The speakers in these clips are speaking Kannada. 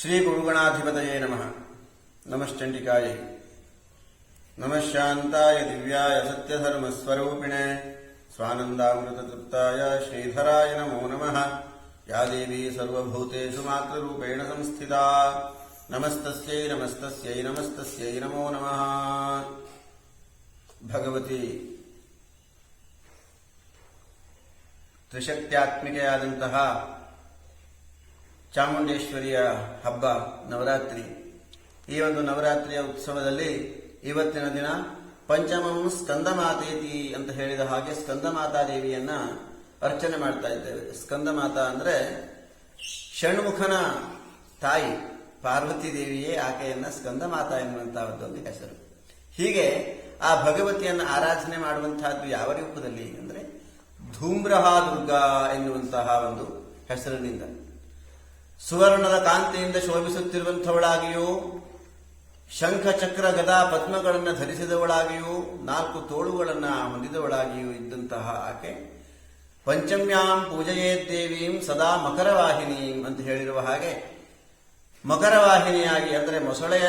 ಶ್ರೀ ಗುರುಗಣಾಧಿಪತಯೇ ನಮಃ. ನಮಶ್ಚಂಡಿಕಾಯ. ನಮಃ ಶಾಂತಾಯ ದಿವ್ಯಾಯ ಸತ್ಯಧರ್ಮಸ್ವರೂಪಿಣೆ ಸ್ವಾನಂದಾಮೃತತೃಪ್ತಾಯ ಶ್ರೀಧರಾಯ ನಮೋ ನಮಃ. ಯಾ ದೇವಿ ಸರ್ವಭೂತೇಷು ಮಾತೃರೂಪೇಣ ಸಂಸ್ಥಿತಾ. ನಮಸ್ತಸ್ಯೈ ನಮಸ್ತಸ್ಯೈ ನಮಸ್ತಸ್ಯೈ ನಮೋ ನಮಃ. ಭಗವತಿ ತ್ರಿಶಕ್ತ್ಯಾತ್ಮಿಕೆಯಾದಂತಹ ಚಾಮುಂಡೇಶ್ವರಿಯ ಹಬ್ಬ ನವರಾತ್ರಿ. ಈ ಒಂದು ನವರಾತ್ರಿಯ ಉತ್ಸವದಲ್ಲಿ ಇವತ್ತಿನ ದಿನ ಪಂಚಮಂ ಸ್ಕಂದಮಾತೇತಿ ಅಂತ ಹೇಳಿದ ಹಾಗೆ ಸ್ಕಂದಮಾತಾ ದೇವಿಯನ್ನ ಅರ್ಚನೆ ಮಾಡ್ತಾ ಇದ್ದೇವೆ. ಸ್ಕಂದಮಾತಾ ಅಂದ್ರೆ ಷಣ್ಮುಖನ ತಾಯಿ, ಪಾರ್ವತಿ ದೇವಿಯೇ ಆಕೆಯನ್ನ ಸ್ಕಂದಮಾತಾ ಎನ್ನುವಂತಹ ಒಂದು ಹೆಸರು. ಹೀಗೆ ಆ ಭಗವತಿಯನ್ನು ಆರಾಧನೆ ಮಾಡುವಂತಹದ್ದು ಯಾವ ರೂಪದಲ್ಲಿ ಅಂದ್ರೆ ಧೂಮ್ರಹಾ ದುರ್ಗಾ ಎನ್ನುವಂತಹ ಒಂದು ಹೆಸರಿನಿಂದ. ಸುವರ್ಣದ ಕಾಂತಿಯಿಂದ ಶೋಭಿಸುತ್ತಿರುವಂಥವಳಾಗಿಯೂ ಶಂಖ ಚಕ್ರ ಗದಾ ಪದ್ಮಗಳನ್ನು ಧರಿಸಿದವಳಾಗಿಯೂ, ನಾಲ್ಕು ತೋಳುಗಳನ್ನು ಹೊಂದಿದವಳಾಗಿಯೂ ಇದ್ದಂತಹ ಆಕೆ, ಪಂಚಮ್ಯಾಂ ಪೂಜೆಯೇ ದೇವೀಂ ಸದಾ ಮಕರವಾಹಿನೀಂ ಅಂತ ಹೇಳಿರುವ ಹಾಗೆ, ಮಕರವಾಹಿನಿಯಾಗಿ ಅಂದರೆ ಮೊಸಳೆಯ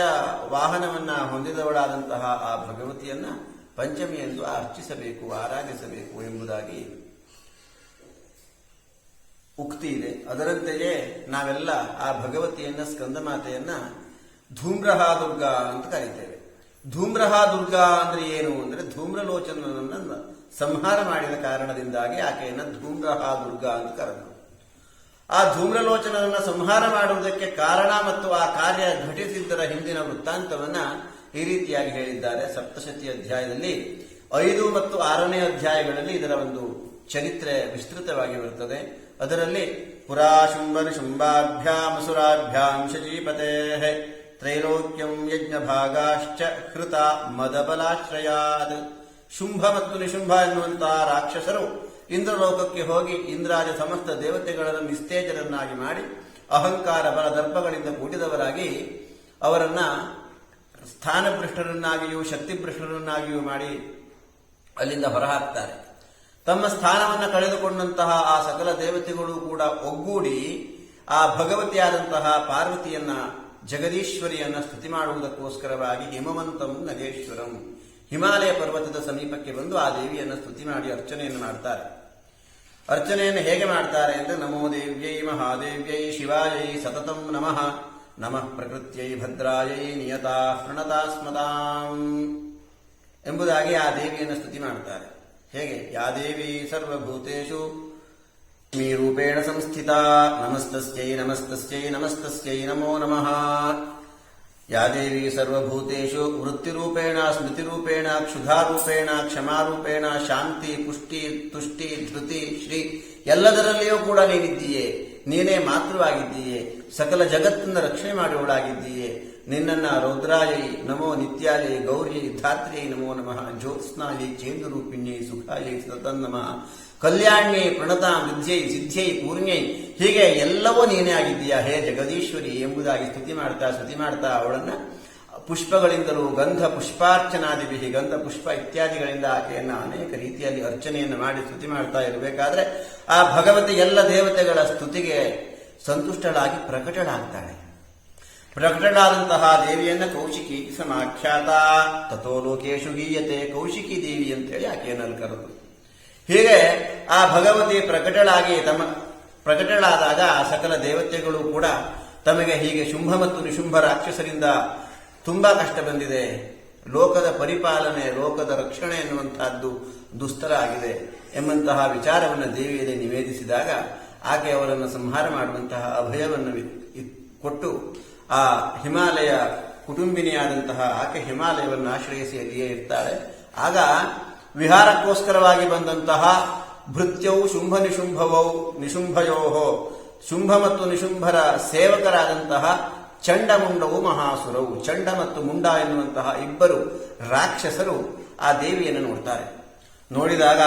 ವಾಹನವನ್ನ ಹೊಂದಿದವಳಾದಂತಹ ಆ ಭಗವತಿಯನ್ನ ಪಂಚಮಿ ಎಂದು ಅರ್ಚಿಸಬೇಕು, ಆರಾಧಿಸಬೇಕು ಎಂಬುದಾಗಿ ಉಕ್ತಿ ಇದೆ. ಅದರಂತೆಯೇ ನಾವೆಲ್ಲ ಆ ಭಗವತಿಯನ್ನ, ಸ್ಕಂದಮಾತೆಯನ್ನ ಧೂಮ್ರಹಾ ದುರ್ಗಾ ಅಂತ ಕರೀತೇವೆ. ಧೂಮ್ರಹಾ ದುರ್ಗಾ ಅಂದ್ರೆ ಏನು ಅಂದ್ರೆ ಧೂಮ್ರಲೋಚನನ್ನ ಸಂಹಾರ ಮಾಡಿದ ಕಾರಣದಿಂದಾಗಿ ಆಕೆಯನ್ನ ಧೂಮ್ರಹಾ ದುರ್ಗಾ ಅಂತ ಕರೆದರು. ಆ ಧೂಮ್ರಲೋಚನನ್ನ ಸಂಹಾರ ಮಾಡುವುದಕ್ಕೆ ಕಾರಣ ಮತ್ತು ಆ ಕಾರ್ಯ ಘಟಿಸಿದ್ದರ ಹಿಂದಿನ ವೃತ್ತಾಂತವನ್ನ ಈ ರೀತಿಯಾಗಿ ಹೇಳಿದ್ದಾರೆ. ಸಪ್ತಶತಿ ಅಧ್ಯಾಯದಲ್ಲಿ ಐದು ಮತ್ತು ಆರನೇ ಅಧ್ಯಾಯಗಳಲ್ಲಿ ಇದರ ಒಂದು ಚರಿತ್ರೆ ವಿಸ್ತೃತವಾಗಿ ಬರುತ್ತದೆ. ಅದರಲ್ಲಿ ಪುರಾ ಶುಂಭನ ಶುಂಭಾಭ್ಯಾಂ ಅಸುರಾಭ್ಯಾಂ ಶಚೀಪತೆ ತ್ರೈಲೋಕ್ಯಂ ಯಜ್ಞ ಭಾಗಾಶ್ಚ ಹೃತ ಮದಬಲಾಶ್ರಯಾದ್ ಶುಂಭ ಮತ್ತು ನಿಶುಂಭ ಎನ್ನುವಂತಹ ರಾಕ್ಷಸರು ಇಂದ್ರಲೋಕಕ್ಕೆ ಹೋಗಿ ಇಂದ್ರಾಜ ಸಮಸ್ತ ದೇವತೆಗಳನ್ನು ನಿಸ್ತೇಜರನ್ನಾಗಿ ಮಾಡಿ ಅಹಂಕಾರ ಬಲ ದರ್ಪಗಳಿಂದ ಕೂಡಿದವರಾಗಿ ಅವರನ್ನ ಸ್ಥಾನಭ್ರಷ್ಟರನ್ನಾಗಿಯೂ ಶಕ್ತಿಭ್ರಷ್ಟರನ್ನಾಗಿಯೂ ಮಾಡಿ ಅಲ್ಲಿಂದ ಹೊರಹಾಕ್ತಾರೆ. ತಮ್ಮ ಸ್ಥಾನವನ್ನು ಕಳೆದುಕೊಂಡಂತಹ ಆ ಸಕಲ ದೇವತೆಗಳು ಕೂಡ ಒಗ್ಗೂಡಿ ಆ ಭಗವತಿಯಾದಂತಹ ಪಾರ್ವತಿಯನ್ನ, ಜಗದೀಶ್ವರಿಯನ್ನ ಸ್ತುತಿ ಮಾಡುವುದಕ್ಕೋಸ್ಕರವಾಗಿ ಹಿಮವಂತಂ ನಗೇಶ್ವರಂ, ಹಿಮಾಲಯ ಪರ್ವತದ ಸಮೀಪಕ್ಕೆ ಬಂದು ಆ ದೇವಿಯನ್ನ ಸ್ತುತಿ ಮಾಡಿ ಅರ್ಚನೆಯನ್ನು ಮಾಡ್ತಾರೆ. ಅರ್ಚನೆಯನ್ನು ಹೇಗೆ ಮಾಡ್ತಾರೆ ಅಂದ್ರೆ, ನಮೋ ದೇವ್ಯೈ ಮಹಾದೇವ್ಯೈ ಶಿವಾಯೈ ಸತತಂ ನಮಃ ನಮಃ ಪ್ರಕೃತ್ಯೈ ಭದ್ರಾಯೈ ನಿಯತಾ ಪ್ರಣತಾಸ್ಮತಾಂ ಎಂಬುದಾಗಿ ಆ ದೇವಿಯನ್ನು ಸ್ತುತಿ ಮಾಡ್ತಾರೆ. ಹೇಗೆ? ಯಾ ದೇವಿ ಸರ್ವಭೂತೇಷು. ಮೀ ರೂಪೇಣ ಸಂಸ್ಥಿತ. ನಮಸ್ತಸ್ಯೈ ನಮಸ್ತಸ್ಯೈ ನಮಸ್ತಸ್ಯೈ, ನಮೋ ನಮಃ. ಯಾ ದೇವಿ ಸರ್ವಭೂತೇಷು. ವೃತ್ತಿರೂಪೇಣ, ಸ್ಮೃತಿರೂಪೇಣ, ಕ್ಷುಧಾರೂಪೇಣ, ಕ್ಷಮಾರೂಪೇಣ, ಶಾಂತಿ, ಪುಷ್ಟಿ, ತುಷ್ಟಿ, ಧೃತಿ, ಶ್ರೀ ಎಲ್ಲದರಲ್ಲಿಯೂ ಕೂಡ ನೀನಿದ್ದೀಯೆ. ನೀನೇ ಮಾತೃವಾಗಿದ್ದೀಯೆ. ಸಕಲ ಜಗತ್ತನ್ನು ರಕ್ಷಣೆ ಮಾಡುವಳಾಗಿದ್ದೀಯೆ ನಿನ್ನನ್ನ ರೌದ್ರಾಯಿ ನಮೋ ನಿತ್ಯಾಲೇ ಗೌರಿ ಧಾತ್ರಿ ನಮೋ ನಮಃ. ಜ್ಯೋತ್ಸ್ನಾಯೈ ಚೇಂದ್ರೂಪಿಣ್ಯೈ ಸುಖಾಯಿ ಸತನ್ನಮ ಕಲ್ಯಾಣ್ಯೈ ಪ್ರಣತಾ ವಿದ್ಯೈ ಸಿದ್ಧ್ಯೈ ಪೂರ್ಣ್ಯೈ. ಹೀಗೆ ಎಲ್ಲವೂ ನೀನೇ ಆಗಿದ್ದೀಯಾ? ಹೇ ಜಗದೀಶ್ವರಿ ಎಂಬುದಾಗಿ ಸ್ತುತಿ ಮಾಡ್ತಾ ಸ್ತುತಿ ಮಾಡ್ತಾ ಅವಳನ್ನ ಪುಷ್ಪಗಳಿಂದಲೂ ಗಂಧ ಪುಷ್ಪಾರ್ಚನಾದಿಭಿ ಗಂಧ ಪುಷ್ಪ ಇತ್ಯಾದಿಗಳಿಂದ ಆಕೆಯನ್ನು ಅನೇಕ ರೀತಿಯಲ್ಲಿ ಅರ್ಚನೆಯನ್ನು ಮಾಡಿ ಸ್ತುತಿ ಮಾಡ್ತಾ ಇರಬೇಕಾದ್ರೆ ಆ ಭಗವತಿ ಎಲ್ಲ ದೇವತೆಗಳ ಸ್ತುತಿಗೆ ಸಂತುಷ್ಟಳಾಗಿ ಪ್ರಕಟಳಾಗ್ತಾಳೆ. ಪ್ರಕಟಳಾದಂತಹ ದೇವಿಯನ್ನು ಕೌಶಿಕಿ ಸಮಾಖ್ಯಾತ. ತಥೋ ಲೋಕೇಶು ಗೀಯತೆ, ಕೌಶಿಕಿ ದೇವಿ ಅಂತೇಳಿ ಆಕೆಯನ್ನು ಕರೆದು. ಹೀಗೆ ಆ ಭಗವತಿ ಪ್ರಕಟಳಾಗಿ ತಮ್ಮ ಪ್ರಕಟಳಾದಾಗ ಸಕಲ ದೇವತೆಗಳು ಕೂಡ ತಮಗೆ ಹೀಗೆ ಶುಂಭ ಮತ್ತು ನಿಶುಂಭ ರಾಕ್ಷಸರಿಂದ ತುಂಬಾ ಕಷ್ಟ ಬಂದಿದೆ. ಲೋಕದ ಪರಿಪಾಲನೆ, ಲೋಕದ ರಕ್ಷಣೆ ಎನ್ನುವಂತಹದ್ದು ದುಸ್ತರ ಆಗಿದೆ. ಎಂಬಂತಹ ವಿಚಾರವನ್ನು ದೇವಿಯಲ್ಲಿ ನಿವೇದಿಸಿದಾಗ ಆಕೆ ಅವರನ್ನು ಸಂಹಾರ ಮಾಡುವಂತಹ ಅಭಯವನ್ನು ಕೊಟ್ಟು ಆ ಹಿಮಾಲಯ ಕುಟುಂಬಿನಿಯಾದಂತಹ ಆಕೆ ಹಿಮಾಲಯವನ್ನು ಆಶ್ರಯಿಸಿ ಅಲ್ಲಿಯೇ ಇರ್ತಾಳೆ. ಆಗ ವಿಹಾರಕ್ಕೋಸ್ಕರವಾಗಿ ಬಂದಂತಹ ಭೃತ್ಯೌ ಶುಂಭ ನಿಶುಂಭವೌ ನಿಶುಂಭಯೋಹೋ, ಶುಂಭ ಮತ್ತು ನಿಶುಂಭರ ಸೇವಕರಾದಂತಹ ಚಂಡಮುಂಡವು ಮಹಾಸುರವು. ಚಂಡ ಮತ್ತು ಮುಂಡ ಎನ್ನುವಂತಹ ಇಬ್ಬರು ರಾಕ್ಷಸರು ಆ ದೇವಿಯನ್ನು ನೋಡ್ತಾರೆ. ನೋಡಿದಾಗ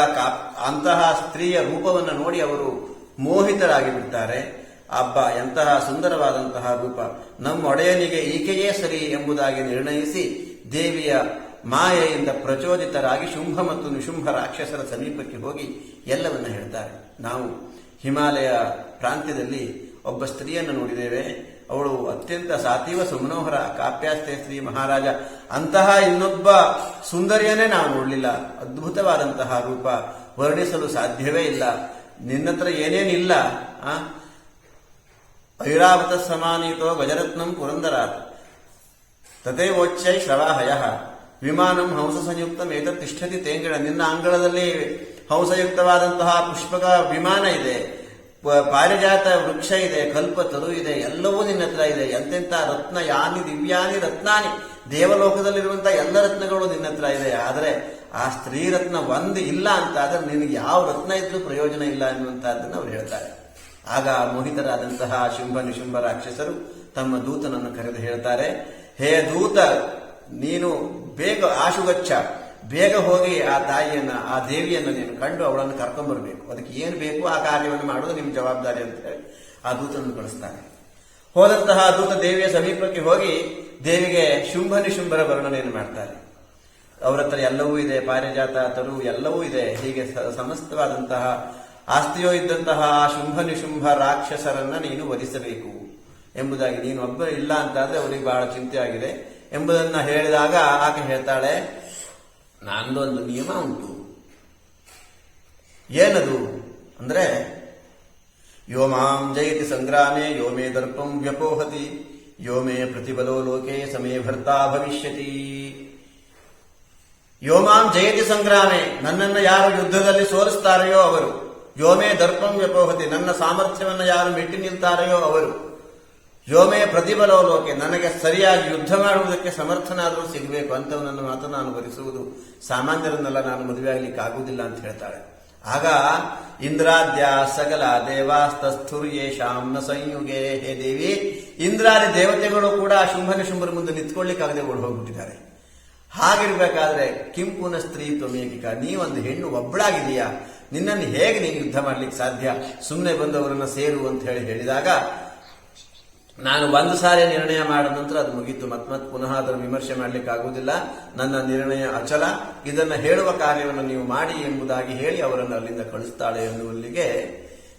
ಅಂತಹ ಸ್ತ್ರೀಯ ರೂಪವನ್ನು ನೋಡಿ ಅವರು ಮೋಹಿತರಾಗಿ ಬಿಡ್ತಾರೆ ಅಬ್ಬ, ಎಂತಹ ಸುಂದರವಾದಂತಹ ರೂಪ. ನಮ್ಮ ಒಡೆಯನಿಗೆ ಈಕೆಯೇ ಸರಿ ಎಂಬುದಾಗಿ ನಿರ್ಣಯಿಸಿ ದೇವಿಯ ಮಾಯೆಯಿಂದ ಪ್ರಚೋದಿತರಾಗಿ ಶುಂಭ ಮತ್ತು ನಿಶುಂಭ ರಾಕ್ಷಸರ ಸಮೀಪಕ್ಕೆ ಹೋಗಿ ಎಲ್ಲವನ್ನ ಹೇಳ್ತಾರೆ. ನಾವು ಹಿಮಾಲಯ ಪ್ರಾಂತ್ಯದಲ್ಲಿ ಒಬ್ಬ ಸ್ತ್ರೀಯನ್ನು ನೋಡಿದ್ದೇವೆ. ಅವಳು ಅತ್ಯಂತ ಸಾತೀವ ಸುಮನೋಹರ, ಕಾಪ್ಯಾಸ್ತೆ ಶ್ರೀ ಮಹಾರಾಜ. ಅಂತಹ ಇನ್ನೊಬ್ಬ ಸುಂದರಿಯನ್ನೇ ನಾವು ನೋಡಲಿಲ್ಲ. ಅದ್ಭುತವಾದಂತಹ ರೂಪ ವರ್ಣಿಸಲು ಸಾಧ್ಯವೇ ಇಲ್ಲ. ನಿನ್ನತ್ರ ಏನೇನಿಲ್ಲ, ಆ? ಐರಾವತ ಸಮಾನೀತೋ ಗಜರತ್ನಂ ಪುರಂದರಾತ್. ಓಚ್ಚೈ ಶ್ರವಾಹಯ. ವಿಮಾನಂ ಹಂಸ ಸಂಯುಕ್ತ ಏತತ್ ತಿಷ್ಠತಿ ತೇಂಗಿಡ ನಿನ್ನ ಅಂಗಳದಲ್ಲಿ ಹಂಸಯುಕ್ತವಾದಂತಹ ಪುಷ್ಪಕ ವಿಮಾನ ಇದೆ. ಪಾರಿಜಾತ ವೃಕ್ಷ ಇದೆ, ಕಲ್ಪ, ತರು ಇದೆ, ಎಲ್ಲವೂ ನಿನ್ನ ಹತ್ರ ಇದೆ. ಎಂತೆಂತ ರತ್ನ, ಯಾನಿ, ದಿವ್ಯಾನಿ ರತ್ನಾನಿ. ದೇವಲೋಕದಲ್ಲಿರುವಂತಹ ಎಲ್ಲ ರತ್ನಗಳು ನಿನ್ನ ಹತ್ರ ಇದೆ. ಆದರೆ ಆ ಸ್ತ್ರೀ ರತ್ನ ಒಂದು ಇಲ್ಲ ಅಂತ ಆದ್ರೆ ನಿನಗೆ ಯಾವ ರತ್ನ ಇದ್ರೂ ಪ್ರಯೋಜನ ಇಲ್ಲ ಎನ್ನುವಂತಹದ್ದನ್ನು ಅವರು ಹೇಳ್ತಾರೆ. ಆಗ ಮೋಹಿತರಾದಂತಹ ಶುಂಭ ನಿಶುಂಭ ರಾಕ್ಷಸರು ತಮ್ಮ ದೂತನನ್ನು ಕರೆದು ಹೇಳ್ತಾರೆ, ಹೇ ದೂತ, ನೀನು ಬೇಗ ಆಶುಗಚ್ಚ. ಬೇಗ ಹೋಗಿ ಆ ತಾಯಿಯನ್ನ, ಆ ದೇವಿಯನ್ನು ನೀನು ಕಂಡು ಅವಳನ್ನು ಕರ್ಕೊಂಡ್ಬರ್ಬೇಕು ಅದಕ್ಕೆ ಏನು ಬೇಕು ಆ ಕಾರ್ಯವನ್ನು ಮಾಡೋದು ನಿಮ್ಮ ಜವಾಬ್ದಾರಿ ಅಂತ ಹೇಳಿ ಆ ದೂತನನ್ನು ಕಳಿಸ್ತಾನೆ ಹೋದಂತಹ ದೂತ ದೇವಿಯ ಸಮೀಪಕ್ಕೆ ಹೋಗಿ ದೇವಿಗೆ ಶುಂಭ ನಿಶುಂಭರ ವರ್ಣನೆಯನ್ನು ಮಾಡ್ತಾರೆ. ಅವರ ಹತ್ರ ಎಲ್ಲವೂ ಇದೆ, ಪಾರಿಜಾತ, ತರು ಎಲ್ಲವೂ ಇದೆ, ಹೀಗೆ ಸಮಸ್ತವಾದಂತಹ ಆಸ್ತಿಯೋ ಇದ್ದಂತಹ ಶುಂಭ ನಿಶುಂಭ ರಾಕ್ಷಸರನ್ನ ನೀನು ವಧಿಸಬೇಕು ಎಂಬುದಾಗಿ ನೀನು ಒಬ್ಬ ಇಲ್ಲ ಅಂತಾದ್ರೆ ಅವರಿಗೆ ಬಹಳ ಚಿಂತೆ ಆಗಿದೆ ಎಂಬುದನ್ನ ಹೇಳಿದಾಗ ಆಕೆ ಹೇಳ್ತಾಳೆ ನಂದೊಂದು ನಿಯಮ ಉಂಟು. ಏನದು? ಅಂದ್ರೆ ಯೋ ಮಾಂ ಜಯತಿ ಸಂಗ್ರಾಮೇ ಯೋ ಮೇ ದರ್ಪಂ ವ್ಯಪೋಹತಿ ಯೋ ಮೇ ಪ್ರತಿಬಲೋ ಲೋಕೆ ಸಮೇ ಭರ್ತಾ ಭವಿಷ್ಯತಿ. ಯೋಮಾಂ ಜಯತಿ ಸಂಗ್ರಾಮೇ, ನನ್ನನ್ನು ಯಾರು ಯುದ್ಧದಲ್ಲಿ ಸೋಲಿಸ್ತಾರೆಯೋ ಅವರು. ಯೋಮೇ ದರ್ಪಂ ವ್ಯಪೋಹತಿ, ನನ್ನ ಸಾಮರ್ಥ್ಯವನ್ನು ಯಾರು ಮೆಟ್ಟಿ ನಿಲ್ತಾರೆಯೋ ಅವರು. ಯೋಮೇ ಪ್ರತಿಫಲೋ ಲೋಕೆ ನನಗೆ ಸರಿಯಾಗಿ ಯುದ್ಧ ಮಾಡುವುದಕ್ಕೆ ಸಮರ್ಥನಾದರೂ ಸಿಗಬೇಕು ಅಂತವನನ್ನು ಮಾತ್ರ ನಾನು ಭರಿಸುವುದು ಸಾಮಾನ್ಯರನ್ನೆಲ್ಲ ನಾನು ಮದುವೆ ಆಗಲಿಕ್ಕೆ ಆಗುವುದಿಲ್ಲ ಅಂತ ಹೇಳ್ತಾಳೆ. ಆಗ ಇಂದ್ರಾದ್ಯ ಸಗಲ ದೇವಾಸ್ತಸ್ಥುರ್ ಯೇಷಾಂ ನ ಸಂಯುಗೆ, ಹೇ ದೇವಿ, ಇಂದ್ರಾದಿ ದೇವತೆಗಳು ಕೂಡ ಶುಂಭನ ಶುಂಭರ ಮುಂದೆ ನಿಂತ್ಕೊಳ್ಳಿಕ್ಕಾಗದೆ ಓಡಿ ಹೋಗ್ಬಿಟ್ಟಿದ್ದಾರೆ. ಹಾಗಿರ್ಬೇಕಾದ್ರೆ ಕಿಂಪುನ ಸ್ತ್ರೀ ತ್ವಮೇಕಿಕ, ನೀವೊಂದು ಹೆಣ್ಣು ಒಬ್ಬಳಾಗಿದೆಯಾ ನಿನ್ನನ್ನು ಹೇಗೆ ನೀನು ಯುದ್ಧ ಮಾಡ್ಲಿಕ್ಕೆ ಸಾಧ್ಯ? ಸುಮ್ಮನೆ ಬಂದವರನ್ನ ಸೇರು ಅಂತ ಹೇಳಿ ಹೇಳಿದಾಗ ನಾನು ಒಂದು ಸಾರಿ ನಿರ್ಣಯ ಮಾಡಿದ ನಂತರ ಅದು ಮುಗಿತು. ಮತ್ ಮತ್ ಪುನಃ ಅದರ ವಿಮರ್ಶೆ ಮಾಡಲಿಕ್ಕೆ ಆಗುವುದಿಲ್ಲ. ನನ್ನ ನಿರ್ಣಯ ಅಚಲ. ಇದನ್ನು ಹೇಳುವ ಕಾರ್ಯವನ್ನು ನೀವು ಮಾಡಿ ಎಂಬುದಾಗಿ ಹೇಳಿ ಅವರನ್ನು ಅಲ್ಲಿಂದ ಕಳಿಸ್ತಾಳೆ ಎನ್ನುವಲ್ಲಿಗೆ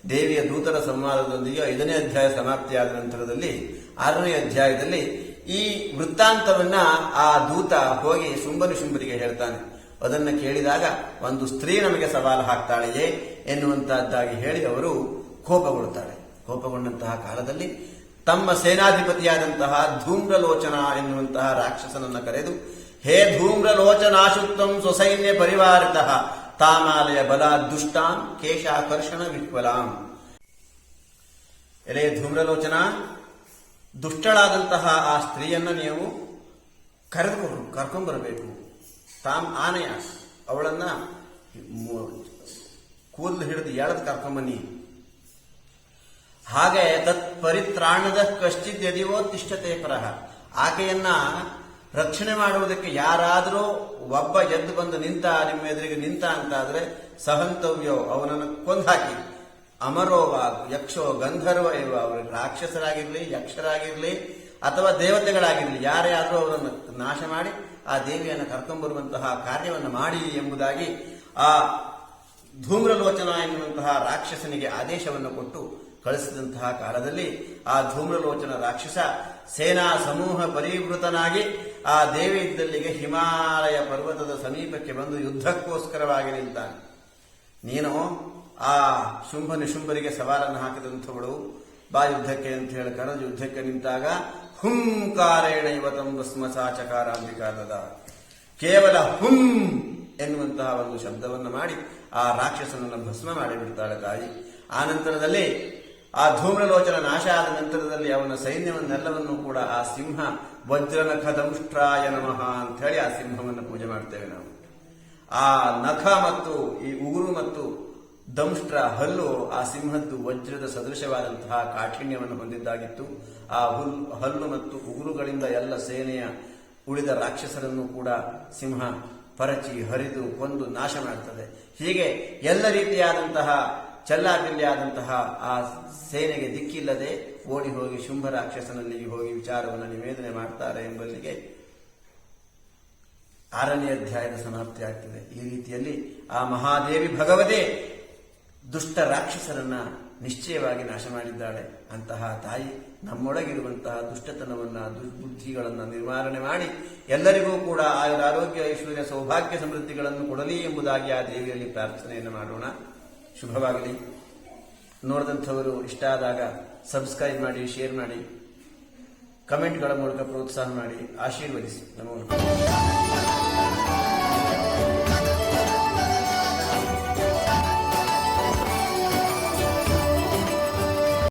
ದೇವಿಯ ದೂತರ ಸಂವಾದದೊಂದಿಗೆ ಐದನೇ ಅಧ್ಯಾಯ ಸಮಾಪ್ತಿಯಾದ ನಂತರದಲ್ಲಿ, ಆರನೇ ಅಧ್ಯಾಯದಲ್ಲಿ ಈ ವೃತ್ತಾಂತವನ್ನ ಆ ದೂತ ಹೋಗಿ ಶುಂಭನು ಶುಂಭರಿಗೆ ಹೇಳ್ತಾನೆ. ಅದನ್ನು ಕೇಳಿದಾಗ ಒಂದು ಸ್ತ್ರೀ ನಮಗೆ ಸವಾಲು ಹಾಕ್ತಾಳೆಯೇ ಎನ್ನುವಂತಹದ್ದಾಗಿ ಹೇಳಿ ಅವರು ಕೋಪಗೊಳ್ಳುತ್ತಾರೆ. ಕೋಪಗೊಂಡಂತಹ ಕಾಲದಲ್ಲಿ ತಮ್ಮ ಸೇನಾಧಿಪತಿಯಾದಂತಹ ಧೂಮ್ರಲೋಚನ ಎನ್ನುವಂತಹ ರಾಕ್ಷಸನನ್ನ ಕರೆದು, ಹೇ ಧೂಮ್ರಲೋಚನಾಶುತ್ವಂ ಸ್ವಸೈನ್ಯ ಪರಿವಾರಿತ, ತಾಮಾಲಯ ಬಲ ದುಷ್ಟಾಂ ಕೇಶಾಕರ್ಷಣ ವಿಕ್ವಲಾಂ ಎಲೆ ಧೂಮ್ರಲೋಚನ, ದುಷ್ಟಳಾದಂತಹ ಆ ಸ್ತ್ರೀಯನ್ನ ನೀವು ಕರೆದುಕೊಂಡು ಕರ್ಕೊಂಡ್ಬರಬೇಕು ತಾಮ್ ಆನೆಯ ಅವಳನ್ನ ಕೂದಲು ಹಿಡಿದು ಎಳೆದು ಕರ್ಕೊಂಬನ್ನಿ. ಹಾಗೆ ತತ್ ಪರಿತ್ರಾಣದ ಕಶ್ಚಿತ್ ಯದಿವೋ ತಿಷ್ಠತೆ ಪರಹ ಆಕೆಯನ್ನ ರಕ್ಷಣೆ ಮಾಡುವುದಕ್ಕೆ ಯಾರಾದರೂ ಒಬ್ಬ ಎದ್ದು ಬಂದು ನಿಂತ, ನಿಮ್ಮ ಎದುರಿಗೆ ನಿಂತ ಅಂತಾದ್ರೆ ಸಹಂತವ್ಯೋ, ಅವನನ್ನು ಕೊಂದಾಕಿ ಅಮರೋವ ಯಕ್ಷೋ, ಗಂಧರ್ವ ಇವ, ಅವರು ರಾಕ್ಷಸರಾಗಿರ್ಲಿ, ಯಕ್ಷರಾಗಿರ್ಲಿ, ಅಥವಾ ದೇವತೆಗಳಾಗಿರ್ಲಿ, ಯಾರೇ ಆದರೂ ಅವರನ್ನು ನಾಶ ಮಾಡಿ, ಆ ದೇವಿಯನ್ನು ಕರ್ಕೊಂಡ್ಬರುವಂತಹ ಕಾರ್ಯವನ್ನು ಮಾಡಿ ಎಂಬುದಾಗಿ ಆ ಧೂಮ್ರಲೋಚನ ಎನ್ನುವಂತಹ ರಾಕ್ಷಸನಿಗೆ ಆದೇಶವನ್ನು ಕೊಟ್ಟು ಕಳಿಸಿದಂತಹ ಕಾಲದಲ್ಲಿ ಆ ಧೂಮ್ರಲೋಚನ ರಾಕ್ಷಸ ಸೇನಾ ಸಮೂಹ ಪರಿವೃತನಾಗಿ ಆ ದೇವಿ ಇದ್ದಲ್ಲಿಗೆ ಹಿಮಾಲಯ ಪರ್ವತದ ಸಮೀಪಕ್ಕೆ ಬಂದು ಯುದ್ಧಕ್ಕೋಸ್ಕರವಾಗಿ ನಿಂತಾನೆ. ನೀನು ಆ ಶುಂಭ ನಿಶುಂಭರಿಗೆ ಸವಾಲನ್ನು ಹಾಕಿದಂಥವಳು. ಬಾ ಯುದ್ಧಕ್ಕೆ ಅಂತ ಹೇಳಿ ಕರೆದು ಯುದ್ಧಕ್ಕೆ ನಿಂತಾಗ ಹುಂಕಾರೇಣ ಇವತಂ ಭಸ್ಮಸಾಚಕಾರ ಅಂಬಿಕಾರದ ಕೇವಲ ಹುಂ ಎನ್ನುವಂತಹ ಒಂದು ಶಬ್ದವನ್ನು ಮಾಡಿ ಆ ರಾಕ್ಷಸನನ್ನು ಭಸ್ಮ ಮಾಡಿಬಿಡ್ತಾಳೆ ತಾಯಿ. ಆ ನಂತರದಲ್ಲಿ ಆ ಧೂಮ್ರಲೋಚನ ನಾಶ ಆದ ನಂತರದಲ್ಲಿ ಅವನ ಸೈನ್ಯವನ್ನೆಲ್ಲವನ್ನೂ ಕೂಡ ಆ ಸಿಂಹ ವಜ್ರನಖ ದಂಷ್ಟ್ರಾಯ ನಮಃ ಅಂತ ಹೇಳಿ ಆ ಸಿಂಹವನ್ನು ಪೂಜೆ ಮಾಡ್ತೇವೆ ನಾವು. ಆ ನಖ ಮತ್ತು ಈ ಉಗುರು ಮತ್ತು ದಂಷ್ಟ್ರ ಹಲ್ಲು ಆ ಸಿಂಹದ್ದು ವಜ್ರದ ಸದೃಶವಾದಂತಹ ಕಾಠಿಣ್ಯವನ್ನು ಹೊಂದಿದ್ದಾಗಿತ್ತು. ಆ ಹುಲ್, ಹಲ್ಲು ಮತ್ತು ಉಗುರುಗಳಿಂದ ಎಲ್ಲ ಸೇನೆಯ ಉಳಿದ ರಾಕ್ಷಸರನ್ನು ಕೂಡ ಸಿಂಹ ಪರಚಿ ಹರಿದು ಕೊಂದು ನಾಶ ಮಾಡ್ತದೆ. ಹೀಗೆ ಎಲ್ಲ ರೀತಿಯಾದಂತಹ ಚೆಲ್ಲಾಪಿಲ್ಲಿಯಾದಂತಹ ಆ ಸೇನೆಗೆ ದಿಕ್ಕಿಲ್ಲದೆ ಓಡಿ ಹೋಗಿ ಶುಂಭ ರಾಕ್ಷಸನಲ್ಲಿ ಹೋಗಿ ವಿಚಾರವನ್ನು ನಿವೇದನೆ ಮಾಡ್ತಾರೆ ಎಂಬಲ್ಲಿಗೆ ಆರನೇ ಅಧ್ಯಾಯದ ಸಮಾಪ್ತಿ ಆಗ್ತದೆ. ಈ ರೀತಿಯಲ್ಲಿ ಆ ಮಹಾದೇವಿ ಭಗವದೇ ದುಷ್ಟ ರಾಕ್ಷಸರನ್ನ ನಿಶ್ಚಯವಾಗಿ ನಾಶ ಮಾಡಿದ್ದಾಳೆ. ಅಂತಹ ತಾಯಿ ನಮ್ಮೊಳಗಿರುವಂತಹ ದುಷ್ಟತನವನ್ನ, ದುರ್ಬುದ್ಧಿಗಳನ್ನ ನಿರ್ವಹಣೆ ಮಾಡಿ ಎಲ್ಲರಿಗೂ ಕೂಡ ಆಯುರ ಆರೋಗ್ಯ, ಐಶ್ವರ್ಯ, ಸೌಭಾಗ್ಯ ಸಮೃದ್ಧಿಗಳನ್ನು ಕೊಡಲಿ ಎಂಬುದಾಗಿ ಆ ದೇವಿಯಲ್ಲಿ ಪ್ರಾರ್ಥನೆಯನ್ನು ಮಾಡೋಣ. ಶುಭವಾಗಲಿ. ನೋಡಿದಂಥವರು ಇಷ್ಟ ಆದಾಗ ಸಬ್ಸ್ಕ್ರೈಬ್ ಮಾಡಿ ಶೇರ್ ಮಾಡಿ ಕಮೆಂಟ್ಗಳ ಮೂಲಕ ಪ್ರೋತ್ಸಾಹ ಮಾಡಿ, ಆಶೀರ್ವದಿಸಿ. ನಮ್ಮ ನಮಃ.